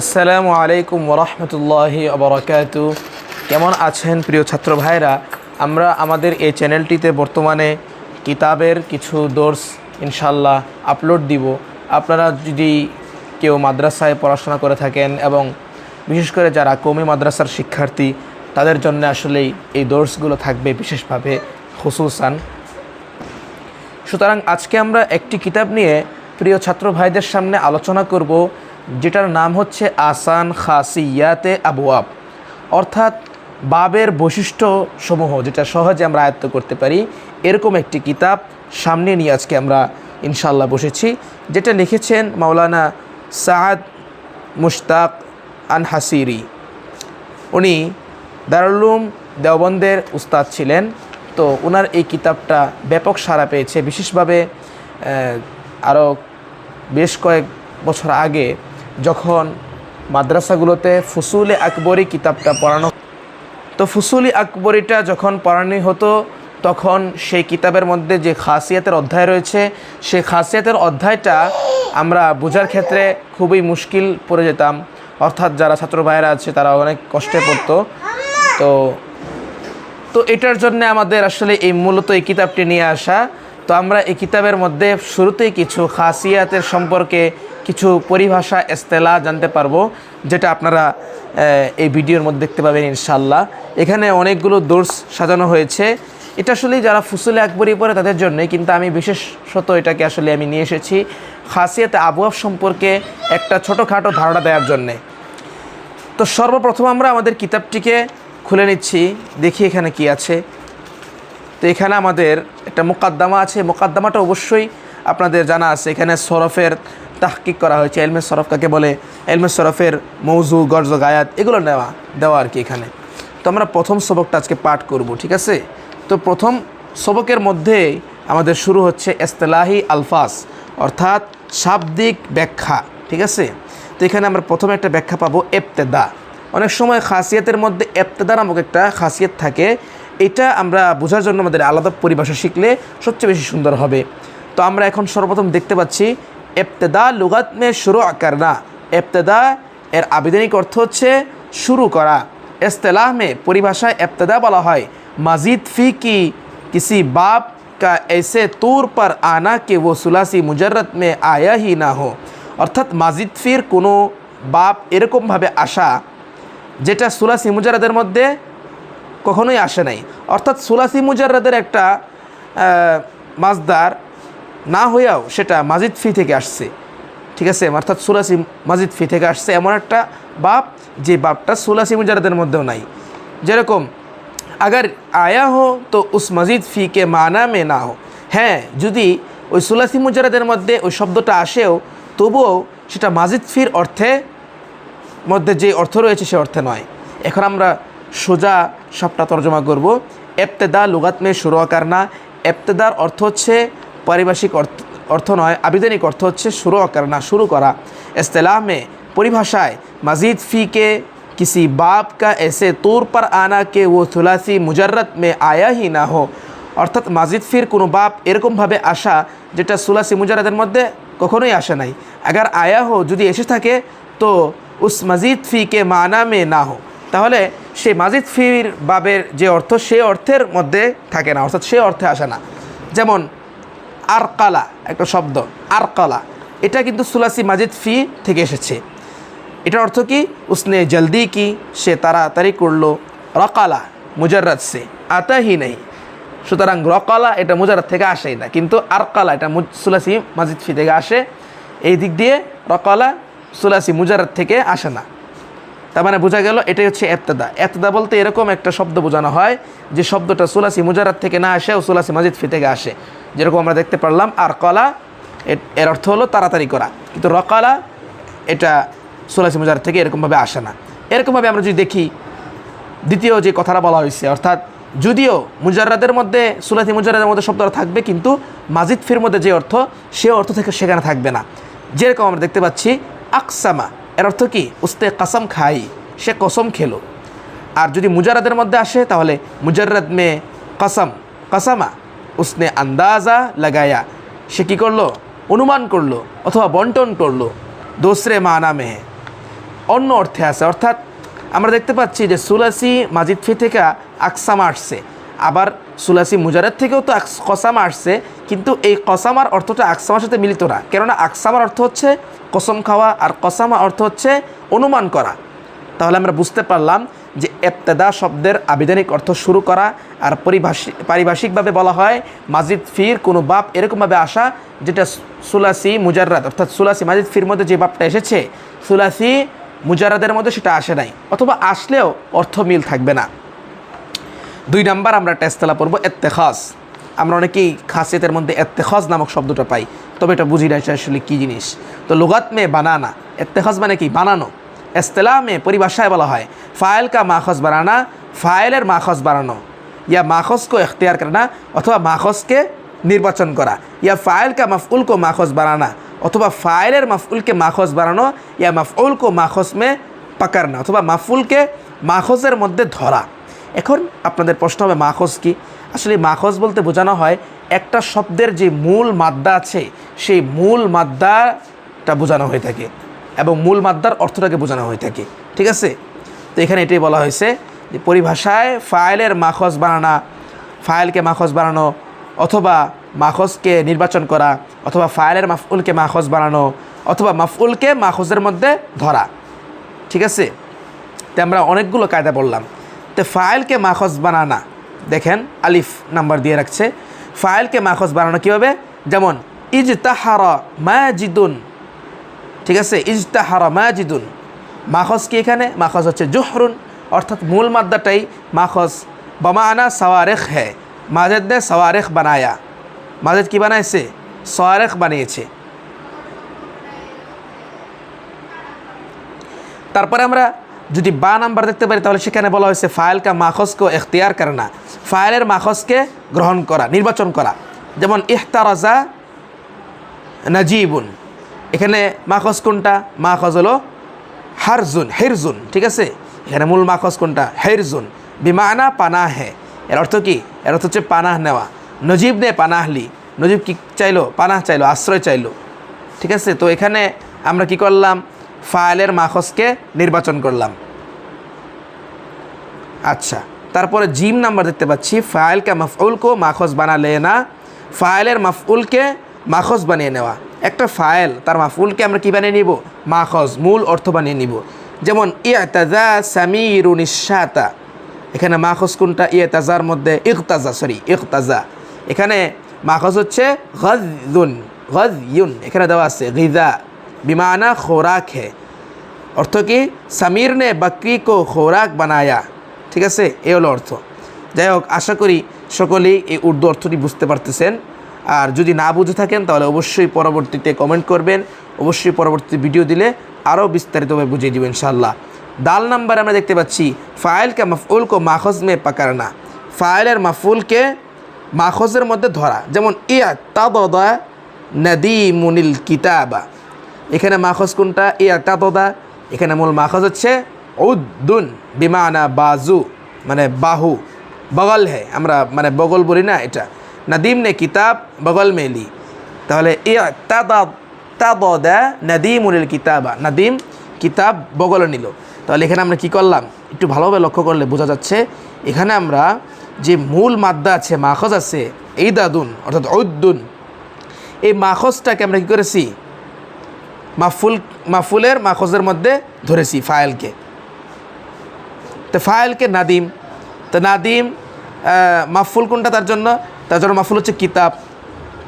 আসসালামু আলাইকুম ওরহমতুল্লাহি আবরকাত কেমন আছেন প্রিয় ছাত্র ভাইরা আমরা আমাদের এই চ্যানেলটিতে বর্তমানে কিতাবের কিছু দোর্স ইনশাল্লাহ আপলোড দিব। আপনারা যদি কেউ মাদ্রাসায় পড়াশোনা করে থাকেন এবং বিশেষ করে যারা কমি মাদ্রাসার শিক্ষার্থী, তাদের জন্য আসলেই এই দোর্সগুলো থাকবে বিশেষভাবে খুসুসান। সুতরাং আজকে আমরা একটি কিতাব নিয়ে প্রিয় ছাত্র ভাইদের সামনে আলোচনা করব। যেটার নাম হচ্ছে আসান খাসিয়াতে আবুয়াব অর্থাৎ বাবের বৈশিষ্ট্য সমূহ যেটা সহজে আমরা আয়ত্ত করতে পারি, এরকম একটি কিতাব সামনে নিয়ে আজকে আমরা ইনশাল্লাহ বসেছি, যেটা লিখেছেন মাওলানা সাদ মুশতাক আন হাসিরি উনি দারুলুম দেওবন্দের উস্তাদ ছিলেন, তো ওনার এই কিতাবটা ব্যাপক সাড়া পেয়েছে। বিশেষভাবে আরও বেশ কয়েক বছর আগে যখন মাদ্রাসাগুলোতে ফুসুলে আকবরী কিতাবটা পড়ানো তো ফুসুলি আকবরীটা যখন পড়ানো হতো, তখন সেই কিতাবের মধ্যে যে খাসিয়াতের অধ্যায় রয়েছে, সেই খাসিয়াতের অধ্যায়টা আমরা বোঝার ক্ষেত্রে খুবই মুশকিল পড়ে যেতাম। অর্থাৎ যারা ছাত্র ভাইয়েরা আছে, তারা অনেক কষ্টে পড়তো। তো তো এটার জন্য আমাদের আসলে এই মূলত এই কিতাবটি নিয়ে আসা। তো আমরা এই কিতাবের মধ্যে শুরুতেই কিছু খাসিয়াতের সম্পর্কে কিছু পরিভাষা, এস্তেলা জানতে পারব, যেটা আপনারা এই ভিডিওর মধ্যে দেখতে পাবেন ইনশাল্লাহ এখানে অনেকগুলো দোর্স সাজানো হয়েছে। এটা আসলে যারা ফুসুলে আকবরি পড়ে তাদের জন্যই, কিন্তু আমি বিশেষত এটাকে আসলে আমি নিয়ে এসেছি খাসিয়াতে আবহাওয়া সম্পর্কে একটা ছোটোখাটো ধারণা দেওয়ার জন্যে। তো সর্বপ্রথম আমরা আমাদের কিতাবটিকে খুলে নিচ্ছি, দেখি এখানে কি আছে। তো এখানে আমাদের একটা মোকাদ্দমা আছে, মোকাদ্দমাটা অবশ্যই আপনাদের জানা আছে। এখানে সরফের তাহকিক করা হয়েছে। এলমের সরফ কাকে বলে? এলমের সরফের মৌজু, গর্জ, গায়াত, এগুলো নেওয়া, দেওয়া আর কি এখানে। তো আমরা প্রথম সবকটা আজকে পাঠ করব, ঠিক আছে? তো প্রথম সবকের মধ্যে আমাদের শুরু হচ্ছে এস্তেলাহি আলফাস অর্থাৎ শাব্দিক ব্যাখ্যা, ঠিক আছে? তো এখানে আমরা প্রথমে একটা ব্যাখ্যা পাবো এপ্তেদা অনেক সময় খাসিয়াতের মধ্যে এপ্তেদা নামক একটা খাসিয়ত থাকে। এটা আমরা বোঝার জন্য আমাদের আলাদা পরিভাষা শিখলে সবচেয়ে বেশি সুন্দর হবে। তো আমরা এখন সর্বপ্রথম দেখতে পাচ্ছি এবতেদা লুগাত মে শুরু করনা। এবতেদা এর আবেদনিক অর্থ হচ্ছে শুরু করা। ইস্তেলাহ মে পরিভাষায় এবতেদা বলা হয়। মাজিদ ফি কি কিসি বাপ কা এসে তোর পর আনা কে ও সুলাসি মুজরত মে আয়া হি না হো। অর্থাৎ মাজিদ ফির কোনো বাপ এরকমভাবে আসা যেটা সুলাসি মুজারাদের মধ্যে কখনোই আসে নাই। অর্থাৎ সুলাসি মুজাররাদের একটা মাজদার না হয়েও সেটা মাজিদ ফি থেকে আসছে। ঠিক আছে? অর্থাৎ সুলাসি মাজিদ ফি থেকে আসছে এমন একটা বাপ, যে বাপটা সুলাসি মুজারাদের মধ্যেও নাই। যেরকম, আগার আয়া হো তো উস মাজিদ ফিকে মানা মে না হো। হ্যাঁ যদি ওই সুলাসি মুজারাদের মধ্যে ওই শব্দটা আসেও, তবুও সেটা মাজিদ ফির অর্থে, মধ্যে যে অর্থ রয়েছে সে অর্থে নয়। এখন আমরা সোজা সবটা তর্জমা করব। এফতেদা লুগাতমে মে শুরু করনা এফতেদার অর্থ হচ্ছে পারিভাষিক অর্থ অর্থ নয় আবিধানিক অর্থ হচ্ছে শুরু কারনা শুরু করা এস্তেলাহ মে পরিভাষায় মাজিদ ফি के किसी बाप का ऐसे तौर पर आना कि वो थुलासी मुजरत में आया ही ना हो অর্থাৎ মাজিদ ফির কোনো বাপ এরকমভাবে আসা যেটা সুলাসি মুজারাদের মধ্যে কখনোই আসে নাই আগার আয়া হো যদি এসে থাকে তো উস মজিদ ফি কে মানা মে না হো তাহলে সেই মাজিদ ফির বাবের যে অর্থ সে অর্থের মধ্যে থাকে না অর্থাৎ সে অর্থে আসে না যেমন আরকালা, একটা শব্দ, আরকালা। এটা কিন্তু সুলাসি মাজিদ ফি থেকে এসেছে। এটার অর্থ কি? উসনে জলদি কি? সে তাড়াতাড়ি করল। রকালা মুজাররাত সে, আতাহি নেই। সুতরাং রকালা এটা মুজাররাত থেকে আসেই না, কিন্তু আরকালা এটা সুলাসি মাজিদ ফি থেকে আসে। এই দিক দিয়ে রকালা সুলাসি মুজাররাত থেকে আসে না। তার মানে বোঝা গেল এটাই হচ্ছে এত্তেদা এত্তেদা বলতে এরকম একটা শব্দ বোঝানো হয় যে শব্দটা সুলাসি মুজারাত থেকে না আসে ও সুলাসি মাজিদ ফি থেকে আসে। যেরকম আমরা দেখতে পারলাম, আর কলা, এর অর্থ হলো তাড়াতাড়ি করা। কিন্তু রকালা এটা সুলাসি মুজারাত থেকে এরকমভাবে আসে না। এরকমভাবে আমরা যদি দেখি, দ্বিতীয় যে কথাটা বলা হয়েছে, অর্থাৎ যদিও মুজাররাদের মধ্যে সুলাতি মুজাররাদের মধ্যে শব্দটা থাকবে, কিন্তু মাজিদ ফির মধ্যে যে অর্থ, সে অর্থ থেকে সেখানে থাকবে না। যেরকম আমরা দেখতে পাচ্ছি, আকসামা, এর অর্থ কি? উস্তে কাসম খাই, সে কসম খেলো। আর যদি মুজারাদের মধ্যে আসে, তাহলে মুজাররদ মে কসম, কসামা উসনে আন্দাজা লাগায়া। সে কী করল? অনুমান করল অথবা বন্টন করল। দোসরে মা নামে। অন্য অর্থে আছে, অর্থাৎ আমরা দেখতে পাচ্ছি যে সুলাসি মাজিদ ফি থেকে আকসামা আসছে। আবার সুলাসি মুজারের থেকেও তো কসামা আসছে, কিন্তু এই কসামার অর্থটা আকসামার সাথে মিলিত না। কেননা আকসামার অর্থ হচ্ছে কসম খাওয়া আর কসামা অর্থ হচ্ছে অনুমান করা। তাহলে আমরা বুঝতে পারলাম যে এপ্তেদা শব্দের আবিধানিক অর্থ শুরু করা আর পরিভাষিক পারিভাষিকভাবে বলা হয় মাজিদ ফির কোনো বাপ এরকমভাবে আসা যেটা সুলাসি মুজাররাত অর্থাৎ সুলাসি মাজিদ ফির মধ্যে যে বাপটা এসেছে, সুলাসি মুজারাদের মধ্যে সেটা আসে নাই অথবা আসলেও অর্থ মিল থাকবে না। দুই নাম্বার আমরা টেস্তেলা পড়ব এত্তেখাস আমরা অনেকেই খাসিয়তের মধ্যে এত্তেখাস নামক শব্দটা পাই, তবে এটা বুঝি না আসলে কী জিনিস। তো লুগাত মে বানানা। এত্তেখাস মানে কি? বানানো। এস্তেলা মে পরিভাষায় বলা হয়। ফায়েল কা মাখস বানানা ফায়েলের মাখস বানানো। ইয়া মাখসকে এখতিয়ার করা অথবা মাখসকে নির্বাচন করা। ইয়া ফায়েল কা মফউল কো মাখস বানানা অথবা ফায়েলের মফউলকে মাখস বানানো, ইয়া মফউল কো মাখস মে পাকারনা অথবা মাফুলকে মাখসের মধ্যে ধরা। এখন আপনাদের প্রশ্ন হবে মাখজ কি? আসলে মাখজ বলতে বোঝানো হয় একটা শব্দের যে মূল মাদ্দা আছে, সেই মূল মাদ্দাটা বোঝানো হয়ে থাকে। এবং মূল মাদ্দার অর্থটাকে বোঝানো হয়ে থাকে ঠিক আছে? তো এখানে এটাই বলা হয়েছে যে পরিভাষায় ফাইলের মাখজ বানানা, ফাইলকে মাখজ বানানো অথবা মাখজকে নির্বাচন করা অথবা ফাইলের মাফউলকে মাখজ বানানো অথবা মাফউলকে মাখজের মধ্যে ধরা। ঠিক আছে? তো আমরা অনেকগুলো কায়দা বললাম। তো ফাইলকে মাখজ বানানা, দেখেন, আলিফ নাম্বার দিয়ে রাখছে। ফাইলকে মাখজ বানানো কীভাবে? যেমন ইজ তাহারা মাজিদুন ঠিক আছে? ইজ তাহারা মাজিদুন। মাখজ কি এখানে? মাখজ হচ্ছে জোহরুন। অর্থাৎ মূল মাদ্দাটাই মাখজ বমানা সওয়ারেখ হ্যাঁ মাজেদ ने সওয়ারেখ বানায়া। মাজেদ কি বানাইছে? সওয়ারেখ বানিয়েছে। তারপরে আমরা যদি বা নাম্বার দেখতে পারি, তাহলে সেখানে বলা হয়েছে ফাইল কা মাখজকে এখতিয়ার করে না। ফাইলের মাখজকে গ্রহণ করা, নির্বাচন করা। যেমন ইহতারাজা নাজিবুন। এখানে মাখজ কোনটা? মাখজ হলো হারজুন, হেরজুন, ঠিক আছে? এখানে মূল মাখজ কোনটা? হেরজুন। বিমানা পানাহ। হে এর অর্থ কি? এর অর্থ হচ্ছে পানাহ নেওয়া। নজিব নে পানাহলি নজিব কি চাইলো? পানাহ চাইলো, আশ্রয় চাইলো। ঠিক আছে? তো এখানে আমরা কি করলাম? ফাইলের মাখজকে নির্বাচন করলাম। আচ্ছা তারপরে জিম নাম্বার দেখতে পাচ্ছি। ফাইলকে মাফউলকে মাখজ বানালে না। ফাইলের মাফউলকে মাখজ বানিয়ে নেওয়া। একটা ফাইল তার মাফউলকে আমরা কি বানিয়ে নিব? মাখজ, মূল অর্থ বানিয়ে নিব। যেমন, ইয়াতাজা সামিরুন ইশাতা এখানে মাখজ কোনটা? ইয়াতাজার মধ্যে ইকতাজা সরি ইকতাজা এখানে মাখজ হচ্ছে গজুন গজয়ুন এখানে দেওয়া আছে, গিজা বিমানা খোরাক। হে অর্থ কি? সামির নে বকরি কো খোরাক বানায়া। ঠিক আছে? এ হলো অর্থ। যাই হোক, আশা করি সকলেই এই উর্দু অর্থটি বুঝতে পারতেছেন। আর যদি না বুঝে থাকেন, তাহলে অবশ্যই পরবর্তীতে কমেন্ট করবেন। অবশ্যই পরবর্তীতে ভিডিও দিলে আরও বিস্তারিতভাবে বুঝিয়ে দেবেন ইনশাল্লাহ দাল নাম্বার আমরা দেখতে পাচ্ছি, ফাইল কা মফউল কো মাখজ মে পাকারনা। ফাইলের মাফুলকে মাখজের মধ্যে ধরা। যেমন ইয়া তাদা নদীমুনিল কিতাবা। এখানে মাখজ কোনটা? ইয়া তাদা এখানে মূল মাখজ হচ্ছে, উদ্দুন বিমানা বাজু মানে বাহু। বগল হে, আমরা মানে বগল বলি না এটা। নদীম নে কিতাব বগল মেলি। তাহলে ইয়া তাদা নদীমুনিল কিতাবা। নদীম কিতাব বগলে নিল। তাহলে এখানে আমরা কি করলাম? একটু ভালোভাবে লক্ষ্য করলে বোঝা যাচ্ছে, এখানে আমরা যে মূল মাদ্দা আছে, মাখজ আছে এই দাদুন অর্থাৎ ঔদ্দুন এই মাখজটাকে আমরা কী করেছি? মাফুল, মাফুলের মাখজের মধ্যে ধরেছি ফায়েলকে তো ফায়েলকে নাদিম। তো নাদিম মাফুল কোনটা তার জন্য? তার জন্য মাফুল হচ্ছে কিতাব।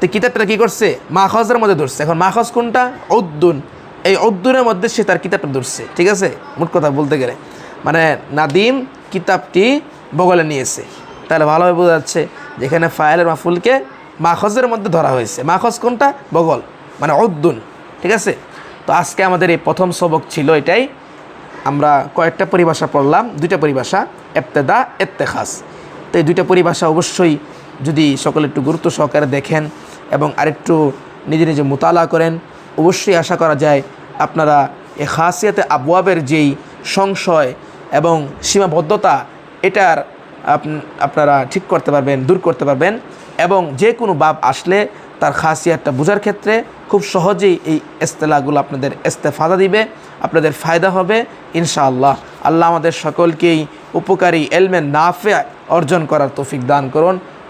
তো কিতাবটা কী করছে? মাখজের মধ্যে ধরছে। এখন মাখজ কোনটা? উদ্দুন। এই উদ্দুনের মধ্যে সে তার কিতাবটা ধরছে। ঠিক আছে? মোট কথা বলতে গেলে। মানে নাদিম কিতাবটি বগলে নিয়েছে। তাহলে ভালোভাবে বোঝা যাচ্ছে যেখানে ফাইলের মাফুলকে মাখজের মধ্যে ধরা হয়েছে। মাখজ কোনটা? বগল। মানে উদ্দুন। ঠিক আছে? তো আজকে আমাদের এই প্রথম সবক ছিল এটাই। আমরা কয়েকটা পরিভাষা পড়লাম। দুইটা পরিভাষা এপ্তেদা এত্তেখাস তো এই দুইটা পরিভাষা অবশ্যই যদি সকলে একটু গুরুত্ব সহকারে দেখেন এবং আরেকটু নিজে নিজে মোতালা করেন, অবশ্যই আশা করা যায় আপনারা এ খাসিয়াতে আবুয়াবের যেই সংশয় এবং সীমাবদ্ধতা, এটার আপনারা ঠিক করতে পারবেন, দূর করতে পারবেন এবং যে কোনো বাপ আসলে তার খাসিয়াতটা বোঝার ক্ষেত্রে খুব সহজেই এই এস্তেলাগুলো আপনাদের এস্তেফাদা দিবে, আপনাদের ফায়দা হবে, ইনশাআল্লাহ। আল্লাহ আমাদের সকলকেই উপকারী এলমেন নাফে অর্জন করার তৌফিক দান করুন।